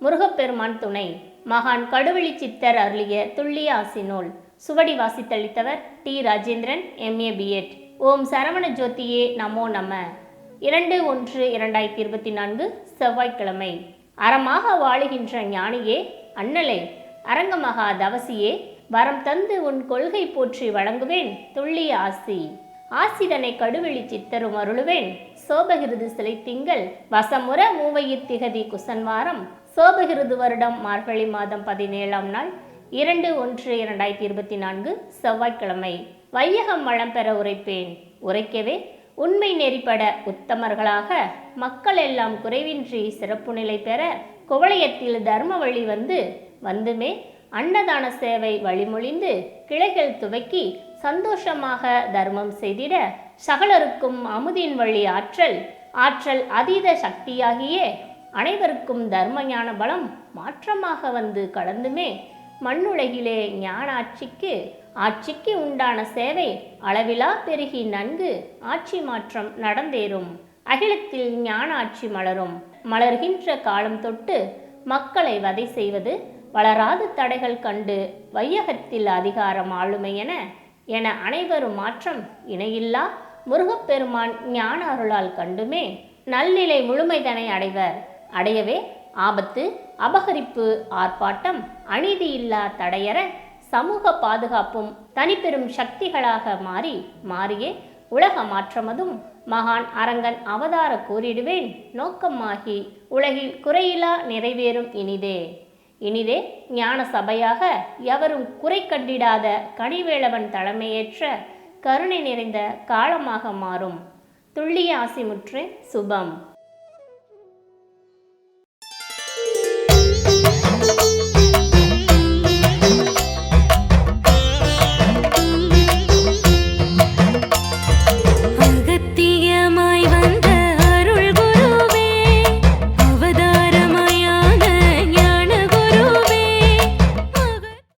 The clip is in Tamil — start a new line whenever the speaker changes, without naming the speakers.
முருகப்பெருமான் துணை. மகான் கடுவெளி சித்தர் அருளிய துள்ளிய ஆசி நூல். சுவடி வாசித்தளித்தவர் T Rajendran MA B Ed ஓம் சரவண ஜோதியே நமோ நம. இரண்டு ஒன்று இரண்டாயிரத்தி இருபத்தி நான்கு செவ்வாய்க்கிழமை. அறமாக வாழுகின்ற ஞானியே அண்ணலே. அரங்கமகா தவசியே வரம் தந்து உன் கொள்கை போற்றி வழங்குவேன் துள்ளிய ஆசி. ஆசிதனை கடுவெளி சித்தரும் அருளுவேன். சோபகிருது சிலை திங்கள் வசமுற மூவையிர் திகதி குசன்வாரம். சோபகிருது வருடம் மார்கழி மாதம் பதினேழாம் நாள் இரண்டு ஒன்று இரண்டாயிரத்தி இருபத்தி நான்கு செவ்வாய்க்கிழமை. வையகம் வளம் பெற உரைப்பேன். உரைக்கவே உண்மை நெறிப்பட உத்தமர்களாக மக்கள் எல்லாம் குறைவின்றி சிறப்பு நிலை பெற குவளையத்தில் தர்ம வழி வந்து வந்துமே அன்னதான சேவை வழிமொழிந்து கிளைகள் துவக்கி சந்தோஷமாக தர்மம் செய்திட சகலருக்கும் அமுதின் வழி ஆற்றல் ஆற்றல் அதீத சக்தியாகியே அனைவருக்கும் தர்ம ஞான பலம் மாற்றமாக வந்து கலந்துமே மண்ணுலகிலே ஞான ஆட்சிக்கு ஆட்சிக்கு உண்டான சேவை அளவிலா பெருகி நன்கு ஆட்சி மாற்றம் நடந்தேறும். அகிலத்தில் ஞான ஆட்சி மலரும். மலர்கின்ற காலம் தொட்டு மக்களை வதை செய்வது வளராத தடைகள் கண்டு வையகத்தில் அதிகாரம் ஆளுமை என என அனைவரும் மாற்றம் இணையில்லா முருகப்பெருமான் ஞான அருளால் கண்டுமே நல்நிலை முழுமைதனை அடைவர். அடையவே ஆபத்து அபகரிப்பு ஆர்ப்பாட்டம் அநீதி இல்லா தடையற சமூக பாதுகாப்பும் தனிப்பெரும் சக்திகளாக மாறி மாறியே உலக மாற்றமதும் மகான் அரங்கன் அவதார கூறிடுவேன். நோக்கமாகி உலகில் குறையிலா நிறைவேறும் இனிதே. இனிதே ஞான சபையாக எவரும் குறை கண்டிடாத கனிவேளவன் தலைமையேற்ற கருணை நிறைந்த காலமாக மாறும். துள்ளிய ஆசிமுற்று சுபம்.